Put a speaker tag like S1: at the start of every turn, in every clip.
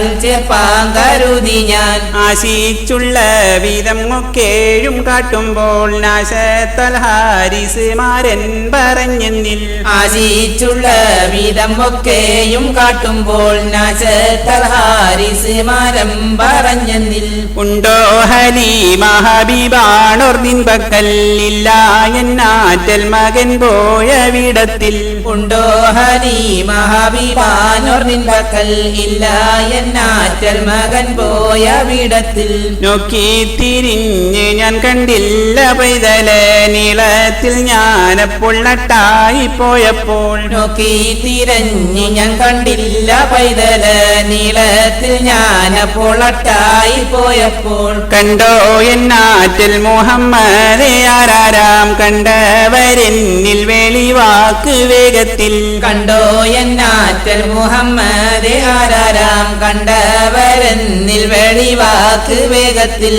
S1: ബജാറിൽ ചേർപ്പാൻ കരുതി ഞാൻ.
S2: ആശിച്ചുള്ള വീതം ഒക്കെഴും കാട്ടുമ്പോൾ നാശത്തൽ ഹാരിസ് മാരൻ പറഞ്ഞെന്നിൽ.
S1: ആശിച്ചുള്ള വീതം ഒക്കെയും കാട്ടുമ്പോൾ നാശത്തൽ ഹാരിസ് മരം പറഞ്ഞെന്നിൽ.
S2: ഉണ്ടോ ഹലീമ ഹബീബാണോർ നിൻ പക്കൽ ഇല്ല എന്നാറ്റൽ മകൻ പോയ വിടത്തിൽ.
S1: ഉണ്ടോ ഹരി മഹാഭിമാനോർ നിൻപക്കൽ ഇല്ല എന്നാറ്റൽ മകൻ പോയ വിടത്തിൽ.
S2: നോക്കി തിരിഞ്ഞ് ഞാൻ കണ്ടില്ല പൈതല നീളത്തിൽ ഞാനപ്പോൾ നട്ടായി പോയപ്പോൾ.
S1: നോക്കി തിരഞ്ഞ് ഞാൻ കണ്ടില്ല പൈതല നീളത്തിൽ ഞാനപ്പോൾ അട്ടായി പോയപ്പോൾ.
S2: കണ്ടോ എന്നാറ്റൽ മുഹമ്മദ് ആരാരാം കണ്ടവരെന്നിൽ വെളിവാക്ക് വേഗത്തിൽ
S1: കണ്ടോ എന്നാറ്റൽ മുഹമ്മദ് ആരാരാം കണ്ടവരെന്നിൽ വെളിവാക്ക് വേഗത്തിൽ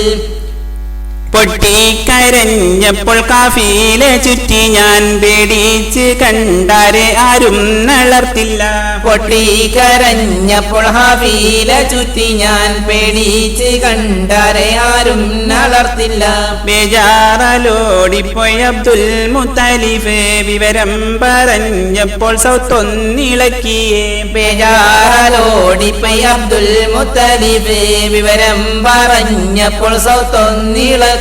S2: പൊട്ടിക്കരഞ്ഞപ്പോൾ കാഫിലെ ചുറ്റി ഞാൻ പേടിച്ച് കണ്ടാരെ ആരും നളർത്തില്ല.
S1: പൊട്ടിക്കരഞ്ഞപ്പോൾ ഹാഫിയിലെ ചുറ്റി ഞാൻ പേടിച്ച് കണ്ടാരെ ആരും നളർത്തില്ല.
S2: ബേജാറലോടിപ്പോയി അബ്ദുൽ മുത്തലിഫ് വിവരം പറഞ്ഞപ്പോൾ സൗത്തൊന്നിളക്കിയേ.
S1: ബേജാറലോടിപ്പോയ അബ്ദുൽ മുത്തലിഫ് വിവരം പറഞ്ഞപ്പോൾ സൗത്തൊന്നിളക്കിയേ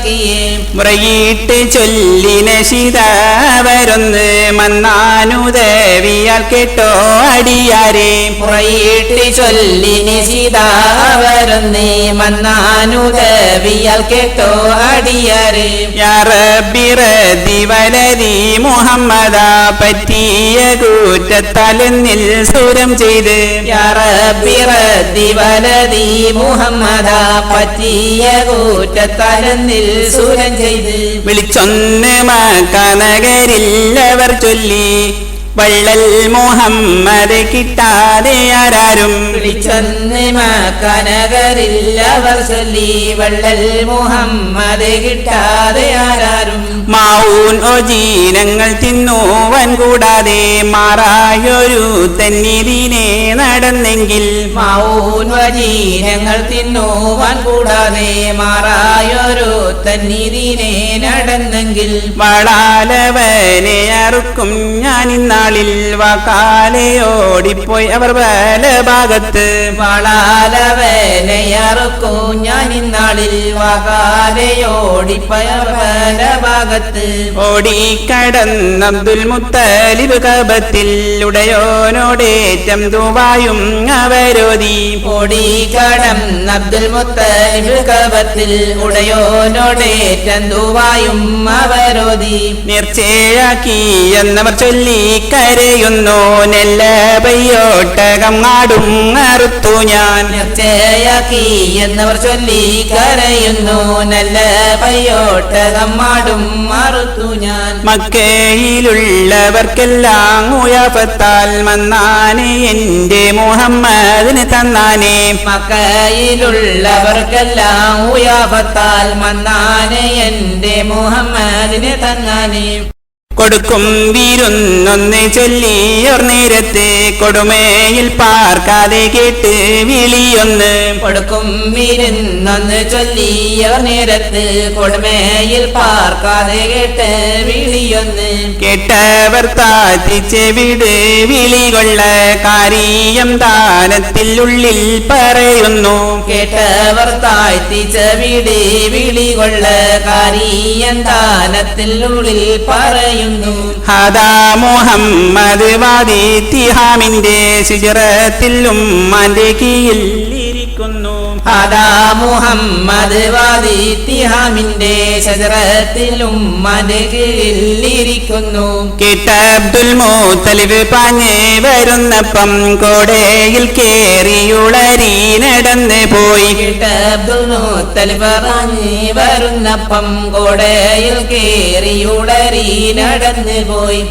S2: മുറയിട്ട് ചൊല്ലിന ശിതാവരൊന്ന് മന്നാനുദേവിയാൽ കേട്ടോ അടിയാരെ.
S1: പുറയിട്ട് ചൊല്ലിനി മന്നാനു ദേവിയാൽ കേട്ടോ അടിയാരെ.
S2: യാറബിറതി വലരി മുഹമ്മദ പറ്റിയ കൂറ്റത്തലെന്നിൽ സുരം ചെയ്ത്.
S1: യാറബിറതി വലരി മുഹമ്മദ പറ്റിയ കൂറ്റത്തലന്നിൽ സൂരൻ ചെയ്ത്
S2: വിളിച്ചൊന്ന് മക്കനകരില്ലവർ ചൊല്ലി. വള്ളൽ മുഹമ്മദ് കിട്ടാതെ ആരാരും
S1: വിളിച്ചൊന്ന് കനകരില്ലവർ ചൊല്ലി. വള്ളൽ മുഹമ്മദ് കിട്ടാതെ ആരാരും
S2: മാവൂൻ ഒജീനങ്ങൾ തിന്നുവൻ കൂടാതെ മാറായൊരു തന്നിതിനെ നടന്നെങ്കിൽ
S1: മാവൂൻ ഒജീനങ്ങൾ തിന്നുവാൻ കൂടാതെ മാറായൊരു തന്നിതിനെ നടന്നെങ്കിൽ
S2: വളാലവനെ അറുക്കും ഞാൻ ഇന്നാളിൽ വാക്കാലയോടിപ്പോയി അവർ വേല ഭാഗത്ത്
S1: വളാലവനയറുക്കൂ ഞാൻ ഇന്നാളിൽ വകാലയോടിപ്പയർ വേല ഭാഗത്ത്
S2: ഓടിക്കടന്ന് അബ്ദുൽ മുത്തലിബ് കബത്തിൽ ഉടയോനോടേറ്റം ദുബായും അവരോധി.
S1: ഓടിക്കടം അബ്ദുൽ മുത്തലിബ് കബത്തിൽ ഉടയോനോടേറ്റം ചന്തുവായും അവരോധി.
S2: നേർച്ചയാക്കി എന്നവർ ചൊല്ലി കരയുന്നു നെല്ല പയ്യോട്ടകം നാടും അറുത്തു ഞാൻ.
S1: നിർച്ചയാക്കി എന്നവർ ചൊല്ലി കരയുന്നു നല്ല പയ്യോട്ടകം നാടും മറുത്തു ഞാൻ.
S2: മക്കയിലുള്ളവർക്കെല്ലാം ഉയഫത്താൽ മന്നാനെ എന്റെ മുഹമ്മദിന് തന്നാനെ.
S1: മക്കയിലുള്ളവർക്കെല്ലാം ഉയാപത്താൽ മന്നാനെ എന്റെ മുഹമ്മദിന് തന്നാനെ.
S2: കൊടുക്കും വീരുന്നൊന്ന് ചൊല്ലിയർ നേരത്ത് കൊടുമയിൽ പാർക്കാതെ കേട്ട് വിളിയൊന്ന്.
S1: കൊടുക്കും വിരുന്നൊന്ന് ചൊല്ലിയർ നേരത്ത് കൊടുമയിൽ പാർക്കാതെ കേട്ട് വിളിയൊന്ന്.
S2: കേട്ടവർ താത്തിച്ച് വിട് വിളി കൊള്ള കാരിയം ദാനത്തിൽ ഉള്ളിൽ പറയുന്നു.
S1: കേട്ടവർ താഴ്ത്തിച്ച വിട് വിളി കൊള്ള കാരിയൻ ദാനത്തിൽ ഉള്ളിൽ പറയുന്നു.
S2: ഹദാ മുഹമ്മദ് വാദി തിഹാമിന്റെ ശിജറത്തിൽ ഉമ്മാന്റെ
S1: അതാ മുഹമ്മദ് വാദി തിഹാമിന്റെ ശജറത്തിലും ഉമ്മാന്റെ കീഴിൽ ഇരിക്കുന്നു
S2: കേട്ട അബ്ദുൽ മോത്തലിവ് പാഞ്ഞ് വരുന്നപ്പം കോടയിൽ കേറിയുളരി നടന്ന് പോയി.
S1: കേട്ട അബ്ദുൽ മോത്തലിവ് പറഞ്ഞ് വരുന്നപ്പം കോടയിൽ കേറിയുളരി നടന്ന് പോയി.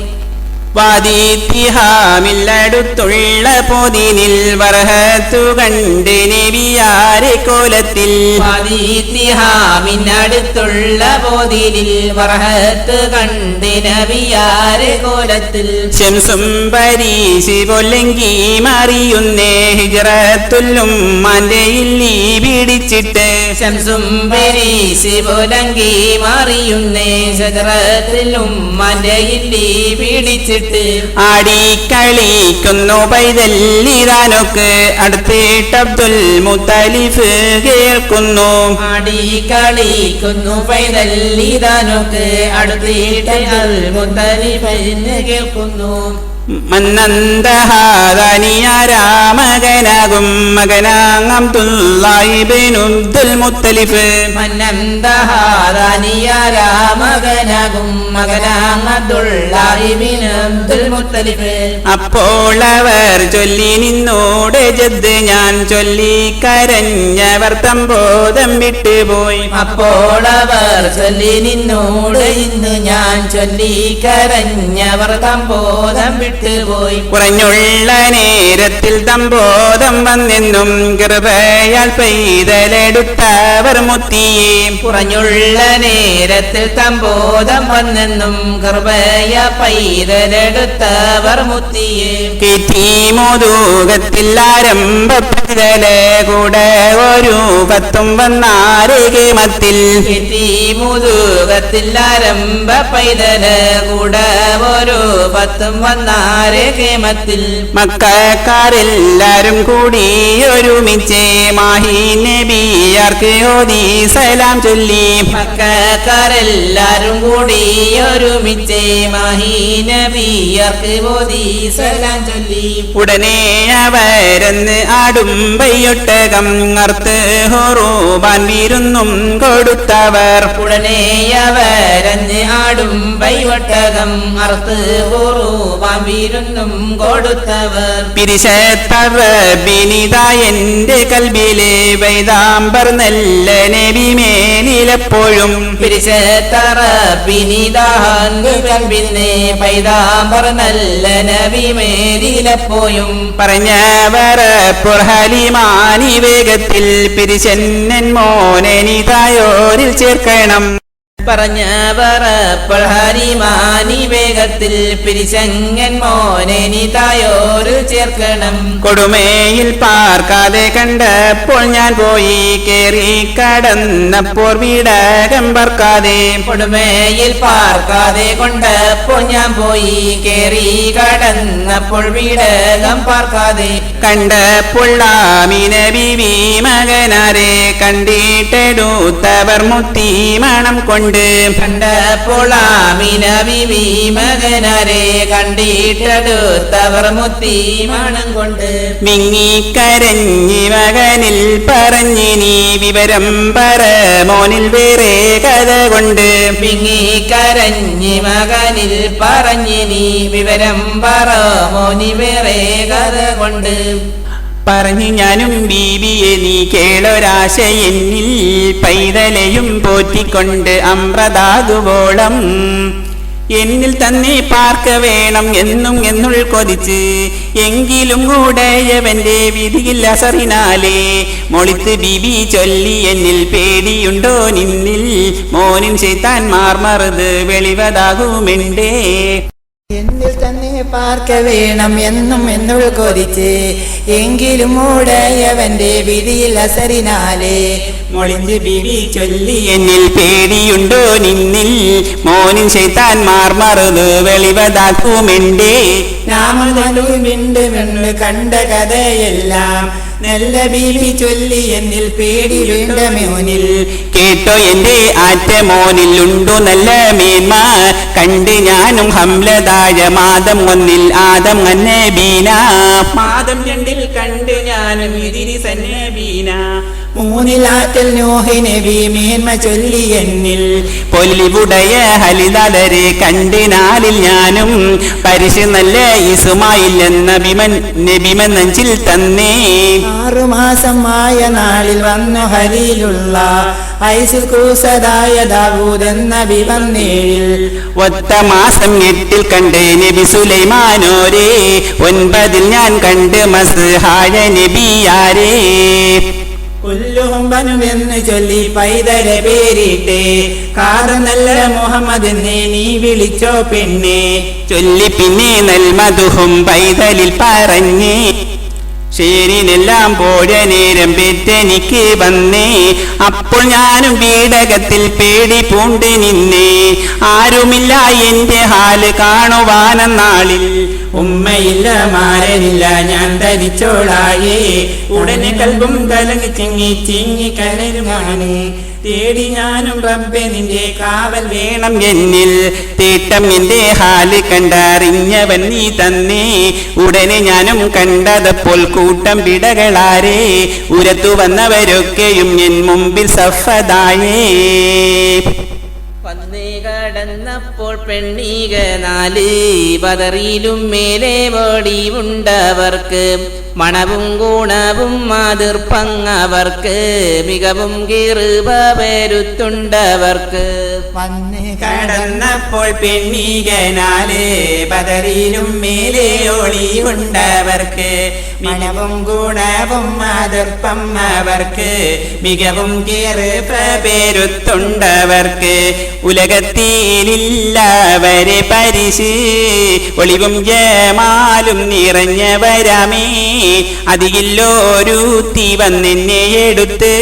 S2: വാദീത്തിഹാമില്ലടുത്തുള്ള പൊതിനിൽ വർഹത്തു കണ്ട് നബിയാരെ കോലത്തിൽ.
S1: വാദിത്തിഹാമിനടുത്തുള്ള പൊതിനിൽ വർഹത്തു കണ്ട് നബിയാരെ കോലത്തിൽ.
S2: ശംസും പരീശി പൊല്ലെങ്കി മറിയുന്നേ ഹിജറത്തുല്ലും മാന്റെ ഇല്ലി പിടിച്ചിട്ട്
S1: ശംസും പരീശി പൊലങ്കി മാറിയുന്നേ ഹിജറത്തിലും മന്റെ ഇല്ലി പിടിച്ചിട്ട്
S2: ആടിക്കളിക്കുന്നു പൈതല്ലിതാനൊക്കെ അടുത്തിട്ട് അബ്ദുൽ മുത്തലിഫ് കേൾക്കുന്നു.
S1: ആടി കളിക്കുന്നു പൈതല്ലിതാനൊക്കെ അടുത്തിട്ട് അബ്ദുൽ മുത്തലിഫ് കേൾക്കുന്നു.
S2: മന്നന്തഹാദാനിയാരാമകനാകും മകനാങ് അബ്ദുല്ലാഹിബിനുദ്ദുൽ മുത്തലിഫ്.
S1: മന്നന്തഹാദാനിയാരാമകനാകും മകനാങ്ങുള്ളാഹിബിനബ്ദുൽ മുത്തലിഫ്.
S2: അപ്പോൾ അവർ ചൊല്ലി നിന്നോട് ജദ് ഞാൻ ചൊല്ലി കരഞ്ഞവർ തമ്പോതം വിട്ടുപോയി
S1: അപ്പോൾ അവർ ചൊല്ലി നിന്നോട് ഇന്ന് ഞാൻ ചൊല്ലി കരഞ്ഞവർ തമ്പോധം വിട്ടുപോയി
S2: കുറഞ്ഞുള്ള നേരത്തിൽ തമ്പോതം വന്നെന്നും കൃപയാൽ പെയ്തലെടുത്തവർ മുത്തിയെ
S1: കുറഞ്ഞുള്ള നേരത്തിൽ തമ്പോധം വന്നെന്നും കൃപയ പൈതലെടുത്തവർ മുത്തിയെ
S2: കിറ്റി മോദൂകത്തിൽ ആരംഭപ്പെടലെ കൂടെ ഒരു പത്തും വന്നാരേ മത്തിൽ.
S1: കിട്ടി മുതുകത്തിൽ ആരംഭ പൈതൽ കൂടെ ഒരു പത്തും വന്നാരെ മത്തിൽ.
S2: മക്കാരെല്ലാരും കൂടി ഒരുമിച്ച് മാഹി നബിയാർക്ക് ഓതി സലാം ചൊല്ലി.
S1: മക്കാരെല്ലാരും കൂടി ഒരുമിച്ച് മാഹി നബിയാർക്ക് ഓതി സലാം ചൊല്ലി.
S2: ഉടനെ അവരെന്ന് ആടും പയ്യൊട്ടകം അർത്ത് ഹൊറൂബാൻ വിരുന്നും കൊടുത്തവർ.
S1: ഉടനെ അവരെന്ന് ആടും പയ്യൊട്ടകം അർത്ത് പൂർവാൻ വിരുന്നും കൊടുത്തവർ.
S2: പിരിശത്തവബിനിത എന്റെ കൽബിലെ വൈതാംബർ നല്ല നബി മേലിലെപ്പോഴും
S1: പിരിച്ചത്തറ പിനിതാൻ കൽബിനെ പൈതാമ്പർ നല്ല നബി മേനിലെപ്പോഴും.
S2: പറഞ്ഞവർ പുർഹലിമാനി വേഗത്തിൽ പിരിശന്നൻ മോനനിതായോരിൽ ചേർക്കണം.
S1: പറഞ്ഞവർ ഹരിമാനി വേഗത്തിൽ പിരിശങ്ങൻ മോനെ തായോര് ചേർക്കണം.
S2: കൊടുമേയിൽ പാർക്കാതെ കണ്ടപ്പോൾ ഞാൻ പോയി കേറി കടന്നപ്പോൾ വീടകം പാർക്കാതെ.
S1: കൊടുമയിൽ പാർക്കാതെ കൊണ്ടപ്പോൾ ഞാൻ പോയി കേറി കടന്നപ്പോൾ വീടകം പാർക്കാതെ.
S2: കണ്ടപ്പോൾ ആമിന ബിവി മകനാരെ കണ്ടിട്ടെടുത്തവർ മുത്തി മണം കൊണ്ട്
S1: കണ്ട ആമിന ബിബി മകനരെ കണ്ടിട്ടെടുത്തവർ മുത്തി മണം കൊണ്ട്.
S2: മിങ്ങിക്കരഞ്ഞി മകനിൽ പറഞ്ഞിനി വിവരം പറ മോനിൽ വേറെ കഥ കൊണ്ട്.
S1: മിങ്ങിക്കരഞ്ഞി കരഞ്ഞി മകനിൽ പറഞ്ഞിനി വിവരം പറ മോനി വേറെ കഥ കൊണ്ട്.
S2: പറഞ്ഞു ഞാനും ബീബിയെ നീ കേളൊരാശയെന്നിൽ പൈതലയും പോറ്റിക്കൊണ്ട് അമ്രതാകുവോളം എന്നിൽ തന്നെ പാർക്ക വേണം എന്നും എന്നുൾ കൊതിച്ച്. എങ്കിലും കൂടെയവന്റെ വിധിയിൽ അസറിനാലേ. മൊളിത്ത് ബിബി ചൊല്ലി എന്നിൽ പേടിയുണ്ടോ നിന്നിൽ? മോനിൻ ചെയ്താൻ മാർമറുത്
S3: തന്നെ പാർക്ക വേണം എന്നും എന്നുൾ കൊതിച്ച്. എങ്കിലും മൂടയവന്റെ വിധിയിൽ അസറിനാലേ.
S2: മൊളിഞ്ച് ബിവി ചൊല്ലി എന്നിൽ പേടിയുണ്ടോ നിന്നിൽ? മോനിൻ ചെയ്താൻ മാർമറുത്
S3: വെളിവതാക്കുമെന്റെ വെണ്ണ് കണ്ട കഥയെല്ലാം നല്ല ബീബി ചൊല്ലി എന്നിൽ പേടി വേണ്ട മോനിൽ?
S2: കേട്ടോ എന്റെ ആറ്റ മോനിൽ ഉണ്ടു നല്ല മേന്മ കണ്ട് ഞാനും ഹംലതാഴ മാതം ഒന്നിൽ ആദം അന്നെ ബീന. മാതം രണ്ടിൽ കണ്ട് ഞാനും ഇതിരി സന്നെ ബീന.
S3: മൂന്നിലാറ്റൽ നോഹി നബി മേന്മ ചൊല്ലി എന്നിൽ.
S2: പൊല്ലിവുടയ ഹലിതലരെ കണ്ടിനാലിൽ ഞാനും പരിശു നല്ല ഇസുമായില്ലെന്ന ബിമൻ നബിമൻ നെഞ്ചിൽ തന്നേ.
S3: ആറുമാസം ആയ നാളിൽ വന്നു ഹരിയിലുള്ള ഐസിൽ വിവന്നേഴിൽ
S2: ഒത്ത മാസം എട്ടിൽ കണ്ട് നബി സുലൈമാനോരേ. ഒൻപതിൽ ഞാൻ കണ്ട് മസ്ഹായ നബിയാരേ.
S3: പുല്ലുഹുംബനുമെന്ന് ചൊല്ലി പൈതര പേരിട്ട്. കാറ് നല്ല മുഹമ്മദ് നീ വിളിച്ചോ പിന്നെ
S2: ചൊല്ലി പിന്നെ നൽമതുഹും പൈതലിൽ പറഞ്ഞേ. ഷേരിനെല്ലാം പോയ നേരം പെറ്റെനിക്ക് വന്നേ. അപ്പോൾ ഞാനും പീഡകത്തിൽ പേടി പൂണ്ട് നിന്നേ. ആരുമില്ല എന്റെ ഹാൽ കാണുവാനെന്നാളിൽ.
S3: ഉമ്മയില്ല മാരനില്ല ഞാൻ ധരിച്ചോളായേ. ഉടനെ കൽബും കലങ്ങി ചിങ്ങി ചിങ്ങി കലരുമാണ് തേടി ഞാനും റബ്ബെ നിന്റെ കാവൽ വേണം
S2: എന്നിൽ. തീട്ടം എന്റെ ഹാൽ കണ്ടറിഞ്ഞവൻ നീ തന്നേ. ഉടനെ ഞാനും കണ്ടതപ്പോൾ കൂട്ടം പിടകളാരേ ഉരത്തു വന്നവരൊക്കെയും എൻ മുമ്പിൽ സഫദായേ.
S1: കടന്നപ്പോൾ പെണ്ണീക നാല് പതറിയിലും മേലെ ഓടിയുണ്ടവർക്ക് മണവും ഗുണവും മാതിർപ്പങ്ങവർക്ക് മികവും കീറുപ വരുത്തുണ്ടവർക്ക്
S3: വന്ന് കടന്നപ്പോൾ പെണ്ണീകനാല് പതരിയിലും മേലെ ഒളിയുണ്ടവർക്ക് മണവും ഗുണവും മാതൃപ്പം അവർക്ക്. മികവും കേറ്
S2: പ്രപേരുത്തുണ്ടവർക്ക്. ഉലകത്തിലില്ലവരെ പരിശ് ഒളിവും ജമാലും നിറഞ്ഞവരമേ. അതിയില്ലോരുത്തി വന്നെന്നെ എടുത്ത്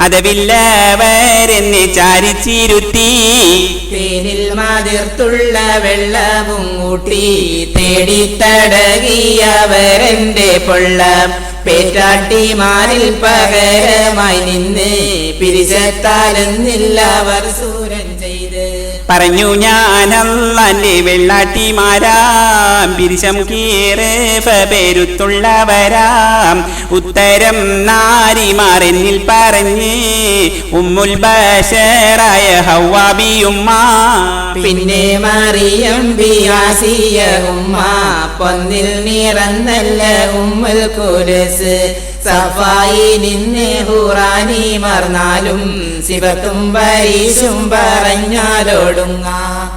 S2: അതവില്ലവരെന്നെ ചാരിച്ചിരുത്തി
S1: തേനിൽ മാതിർത്തുള്ള വെള്ളവും ഊട്ടി. തേടിത്തടകിയവരെന്റെ പൊള്ള. പേറ്റാട്ടിമാരിൽ പകരമായി നിന്ന് പിരിച്ചെത്താലെന്നില്ല അവർ
S2: പറഞ്ഞു ഞാനല്ലേ വെള്ളാട്ടിമാരാം. പിരിശം കീറേഫേരുത്തുള്ളവരാം ഉത്തരം ഉത്തരം നാരിമാരെന്നിൽ പറഞ്ഞ് ഉമ്മുൽ ബഷറായ ഹവാബിയുമ്മ
S1: പിന്നെ മറിയം ബിയാസിയ ഉമ്മ. പൊന്നിൽ നിറന്നല്ല ഉമ്മൽ കുരസ് സഫായി നിന്നെ ഹുറാനി മറന്നാലും ശിവത്തും വരീശും പറഞ്ഞാലോടുങ്ങ.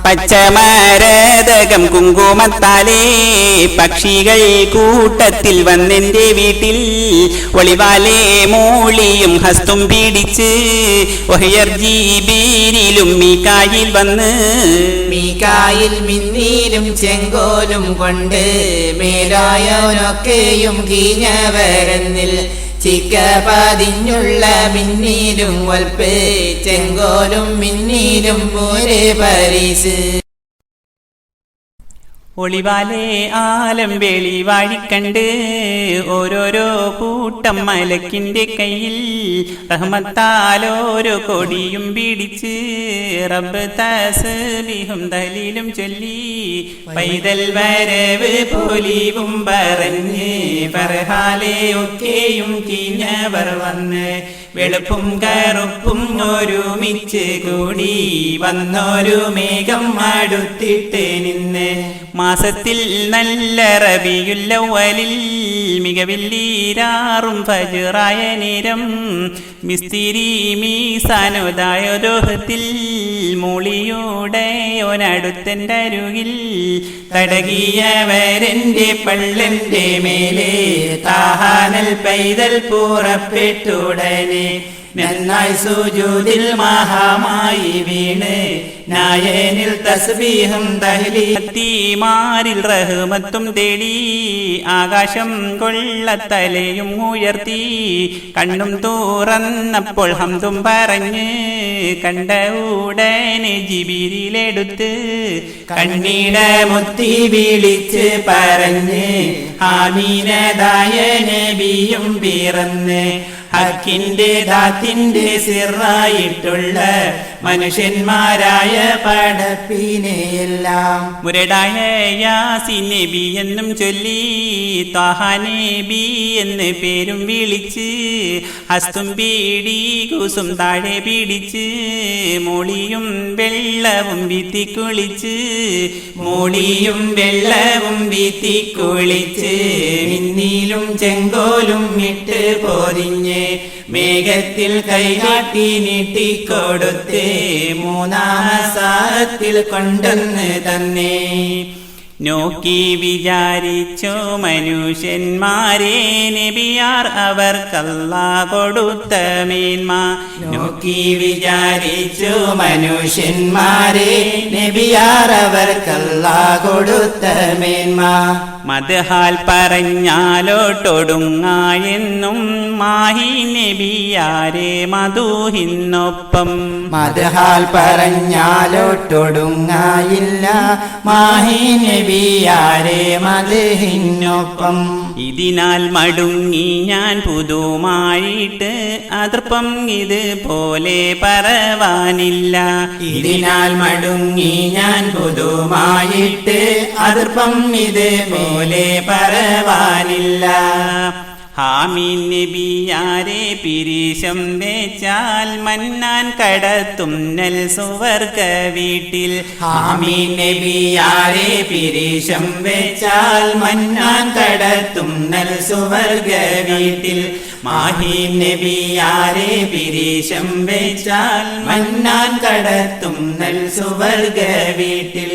S2: പച്ചമരതകം കുങ്കുമത്താലേ പക്ഷികൾ കൂട്ടത്തിൽ വന്നെന്റെ വീട്ടിൽ ഒളിവാലേ മൂളിയും ഹസ്തും പിടിച്ച് ഒഹയർ ജീബീരിലും മീക്കായിൽ വന്ന്.
S1: മീക്കായിൽ മിന്നീലും ചെങ്കോലും കൊണ്ട് മേലായവനൊക്കെയും കീഞ്ഞവരെന്നിൽ ചിക്ക പതിഞ്ഞുള്ള മിന്നീരും വൽപ്പ് ചെങ്കോലും മിന്നീരും ഒരു പരീസ്.
S2: ഒളിവാലേ ആലം വെളി വാഴിക്കണ്ട് ഓരോരോ കൂട്ടം മലക്കിന്റെ കയ്യിൽ റഹ്മത്താലോരോ കൊടിയും പിടിച്ച് റബ്ബ് തസ്ബീഹും ദലീലും ചൊല്ലി പൈതൽ വരവ് പോലീവും പറഞ്ഞ് പറഹാലേ ഒക്കെയും കീഞ്ഞവർ വന്ന് വെളുപ്പും കറുപ്പും ഒരുമിച്ച് കൂടി വന്നൊരു മേഘം അടുത്തിട്ട് നിന്ന്. മാസത്തിൽ നല്ല റബിയുല്ലവലിൽ മികവില്ലീരാറും ഫജുറായ നിരം. മിസ്തിരി മീസാനുദായോഹത്തിൽ മൂളിയുടെ ഒനടുത്തന്റെ അരുകിൽ തടകിയവരെ പള്ളന്റെ മേലെ താഹാനൽ പൈതൽ പൂറപ്പെട്ടുടനെ. നന്നായി സുജൂതിൽ മഹാമായി വീണ്. നായനിൽ തസ്ബീഹും തഹ്ലീമാരിൽ റഹ്മത്തും തേടി ആകാശം കൊള്ളത്തലയും ഉയർത്തി. കണ്ണും തുറന്നപ്പോൾ ഹംദും പറഞ്ഞ് കണ്ട ഉടനെ ജിബിരിലെടുത്ത്
S3: കണ്ണീട മുത്തി വിളിച്ച് പറഞ്ഞ് ആമീനതായ നബിയും പിറന്ന് ഹക്കിന്റെ ദാത്തിന്റെ സിറായിട്ടുള്ള മനുഷ്യന്മാരായ പടപ്പിനെയെല്ലാം
S2: മുരടായ യാസി നബി എന്നും ചൊല്ലി നബി എന്ന് പേരും വിളിച്ച് ഹസ്തും പീടി കൂസും താഴെ പിടിച്ച് മോളിയും വെള്ളവും വീത്തി കുളിച്ച്
S3: മോളിയും വെള്ളവും വീത്തി കുളിച്ച് മിന്നിലും ചെങ്കോലും ഇട്ട് പോരിഞ്ഞ് മേഘത്തിൽ കൈകാട്ടി നീട്ടിക്കൊടുത്ത് മൂന്നാമസാരത്തിൽ കൊണ്ടെന്ന് തന്നെ.
S2: നോക്കി വിചാരിച്ചു മനുഷ്യന്മാരെ നബിയാർ അവർക്കല്ല കൊടുത്ത മേന്മ.
S3: നോക്കി വിചാരിച്ചു മനുഷ്യന്മാരെ നബിയാർ അവർക്കല്ല കൊടുത്ത മേന്മ.
S2: മതഹാൽ പറഞ്ഞാലോട്ടൊടുങ്ങായെന്നും മാഹി നബിയാരെ മധുഹിന്നൊപ്പം.
S3: മതഹാൽ പറഞ്ഞാലോട്ടൊടുങ്ങായില്ല മാഹി നബിയാരെ മതഹിനൊപ്പം
S2: ഇതിനാൽ മടുങ്ങി ഞാൻ പുതുമായിട്ട് അതൃപ്പം ഇത് പോലെ പറവാനില്ല.
S3: ഇതിനാൽ മടുങ്ങി ഞാൻ പുതുമായിട്ട് അതൃപ്പം ഇത് പോലെ പറവാനില്ല.
S2: ഹാമീൻ നബിയാരെ പിരിശം വെച്ചാൽ മന്നാൻ കടത്തും നൽ സുവർഗ വീട്ടിൽ.
S3: ഹാമി നബിയാരെ പിരിശം വെച്ചാൽ മന്നാൻ കടത്തും നൽ സുവർഗ വീട്ടിൽ. മാഹി നബിയാരെ പിരിശം വെച്ചാൽ മന്നാൻ കടത്തും നൽ സുവർഗ വീട്ടിൽ.